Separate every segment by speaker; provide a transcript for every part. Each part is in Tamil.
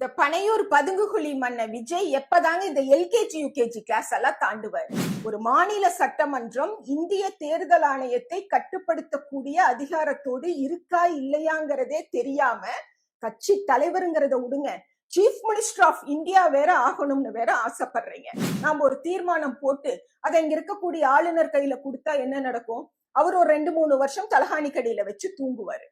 Speaker 1: இந்த பனையூர் பதுங்குகுழி மன்ன விஜய் எப்பதாங்க இந்த எல்கேஜி யூகேஜி கிளாஸ் எல்லாம் தாண்டுவார்? ஒரு மாநில சட்டமன்றம் இந்திய தேர்தல் ஆணையத்தை கட்டுப்படுத்தக்கூடிய அதிகாரத்தோடு இருக்கா இல்லையாங்கிறதே தெரியாம கட்சி தலைவருங்கிறத விடுங்க. சீஃப் மினிஸ்டர் ஆஃப் இந்தியா வேற ஆகணும்னு வேற ஆசைப்படுறீங்க. நாம ஒரு தீர்மானம் போட்டு அதை இங்க இருக்கக்கூடிய ஆளுநர் கையில கொடுத்தா என்ன நடக்கும்? அவர் ஒரு ரெண்டு மூணு வருஷம் தலகாணி கடையில வச்சு தூங்குவாரு.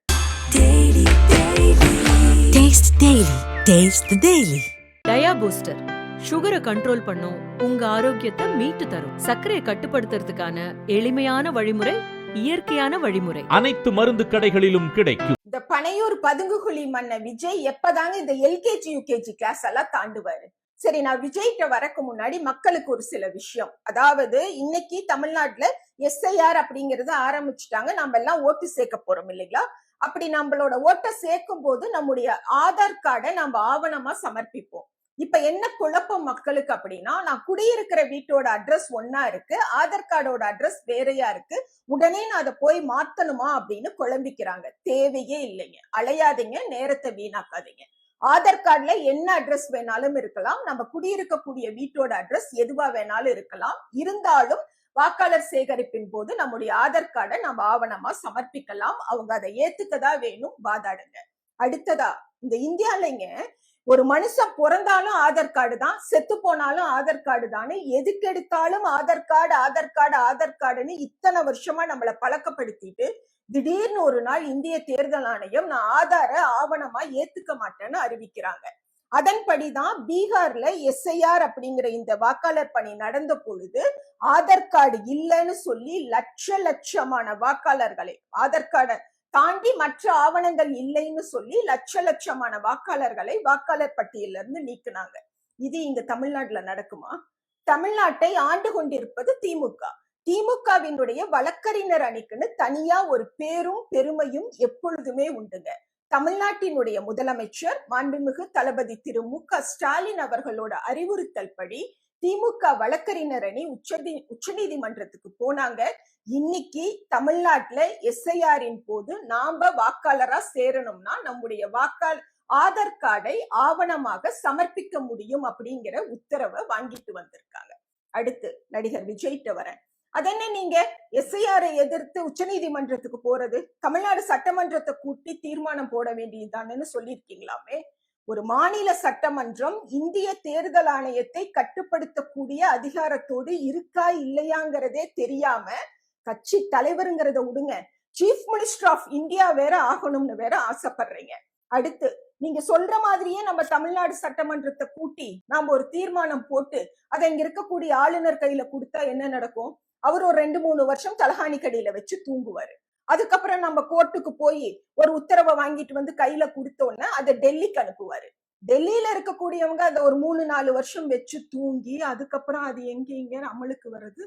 Speaker 2: The Daily.
Speaker 3: டயா பூஸ்டர் சுகரை கண்ட்ரோல் பண்ணும். உங்க ஆரோக்கியத்தை மீட்டு தரும். சர்க்கரையை கட்டுப்படுத்துறதுக்கான எளிமையான வழிமுறை இயற்கையான வழிமுறை.
Speaker 4: அனைத்து மருந்து கடைகளிலும் கிடைக்கும்.
Speaker 1: இந்த பனையூர் பதுங்குகுழி மன்ன விஜய் எப்பதாங்க இந்த எல்கேஜி யூகேஜி கிளாஸ் எல்லாம் தாண்டுவாரு? சரி நான் விஜய்கிட்ட வரக்கு முன்னாடி மக்களுக்கு ஒரு சில விஷயம். அதாவது இன்னைக்கு தமிழ்நாட்டுல எஸ்ஐஆர் அப்படிங்கறத ஆரம்பிச்சுட்டாங்க. நம்ம எல்லாம் ஓட்டு சேர்க்க போறோம் இல்லைங்களா? அப்படி நம்மளோட ஓட்டை சேர்க்கும் போது நம்முடைய ஆதார் கார்டை நம்ம ஆவணமா சமர்ப்பிப்போம். இப்ப என்ன குழப்பம் மக்களுக்கு அப்படின்னா நான் குடியிருக்கிற வீட்டோட அட்ரஸ் ஒன்னா இருக்கு ஆதார் கார்டோட அட்ரஸ் வேறையா இருக்கு உடனே நான் அதை போய் மாத்தணுமா அப்படின்னு குழம்பிக்கிறாங்க. தேவையே இல்லைங்க. அலையாதீங்க நேரத்தை வீணாக்காதீங்க. ஆதார் கார்டுல என்ன அட்ரஸ் வேணாலும் இருக்கலாம் நம்ம குடியிருக்கக்கூடிய வீட்டோட அட்ரஸ் எதுவா வேணாலும் இருக்கலாம். இருந்தாலும் வாக்காளர் சேகரிப்பின் போது நம்முடைய ஆதார் கார்டை நம்ம ஆவணமா சமர்ப்பிக்கலாம். அவங்க அதை ஏத்துக்கதா வேணும் வாதாடுங்க. அடுத்ததா இந்த இந்தியாலைங்க ஒரு மனுஷன் பிறந்தாலும் ஆதார் கார்டு தான் செத்து போனாலும் ஆதார் கார்டு தானே எதுக்கு எடுத்தாலும் ஆதார் கார்டு ஆதார் கார்டு ஆதார் கார்டுன்னு இத்தனை வருஷமா நம்மளை பழக்கப்படுத்திட்டு திடீர்னு ஒரு நாள் இந்திய தேர்தல் ஆணையம் நான் ஆதார ஆவணமா ஏத்துக்க மாட்டேன்னு அறிவிக்கிறாங்க. அதன்படிதான் பீகார்ல எஸ்ஐஆர் அப்படிங்கிற இந்த வாக்காளர் பணி நடந்த பொழுது ஆதார் கார்டு இல்லைன்னு சொல்லி லட்ச லட்சமான வாக்காளர்களை ஆதார் கார்டை தாண்டி மற்ற ஆவணங்கள் இல்லைன்னு சொல்லி லட்ச லட்சமான வாக்காளர்களை வாக்காளர் பட்டியல இருந்து நீக்குனாங்க. இது இங்க தமிழ்நாட்டுல நடக்குமா? தமிழ்நாட்டை ஆண்டு கொண்டிருப்பது திமுக. திமுகவினுடைய வழக்கறிஞர் அணிக்குன்னு தனியா ஒரு பேரும் பெருமையும் எப்பொழுதுமே உண்டுங்க. தமிழ்நாட்டினுடைய முதலமைச்சர் மாண்புமிகு தளபதி திரு மு க ஸ்டாலின் அவர்களோட அறிவுறுத்தல் படி திமுக வழக்கறிஞர் அணி உச்சதி உச்சநீதிமன்றத்துக்கு போனாங்க. இன்னைக்கு தமிழ்நாட்டுல எஸ்ஐஆரின் போது நாம வாக்காளரா சேரணும்னா நம்முடைய வாக்காளர் ஆதார் கார்டை ஆவணமாக சமர்ப்பிக்க முடியும் அப்படிங்கிற உத்தரவை வாங்கிட்டு வந்திருக்காங்க. அடுத்து நடிகர் விஜய்கிட்ட வரேன். அதென்ன நீங்க எஸ்ஐஆரை எதிர்த்து உச்சநீதிமன்றத்துக்கு போறது? தமிழ்நாடு சட்டமன்றத்தை கூட்டி தீர்மானம் போட வேண்டியதுதானேன்னு சொல்லியிருக்கீங்களாமே. ஒரு மாநில சட்டமன்றம் இந்திய தேர்தல் ஆணையத்தை கட்டுப்படுத்தக்கூடிய அதிகாரத்தோடு இருக்கா இல்லையாங்கிறதே தெரியாம கட்சி தலைவருங்கிறத விடுங்க சீஃப் மினிஸ்டர் ஆஃப் இந்தியா வேற ஆகணும்னு வேற ஆசைப்படுறீங்க. அடுத்து நீங்க சொல்ற மாதிரியே நம்ம தமிழ்நாடு சட்டமன்றத்தை கூட்டி நாம ஒரு தீர்மானம் போட்டு அதை இங்க இருக்கக்கூடிய ஆளுநர் கையில கொடுத்தா என்ன நடக்கும்? அவர் ஒரு ரெண்டு மூணு வருஷம் தலகாணி கடையில வச்சு தூங்குவாரு. அதுக்கப்புறம் நம்ம கோர்ட்டுக்கு போய் ஒரு உத்தரவை வாங்கிட்டு வந்து கையில கொடுத்தோன்னா அதை டெல்லிக்கு அனுப்புவாரு. டெல்லியில இருக்கக்கூடியவங்க அதை ஒரு மூணு நாலு வருஷம் வச்சு தூங்கி அதுக்கப்புறம் அது எங்க இங்க அமலுக்கு வருது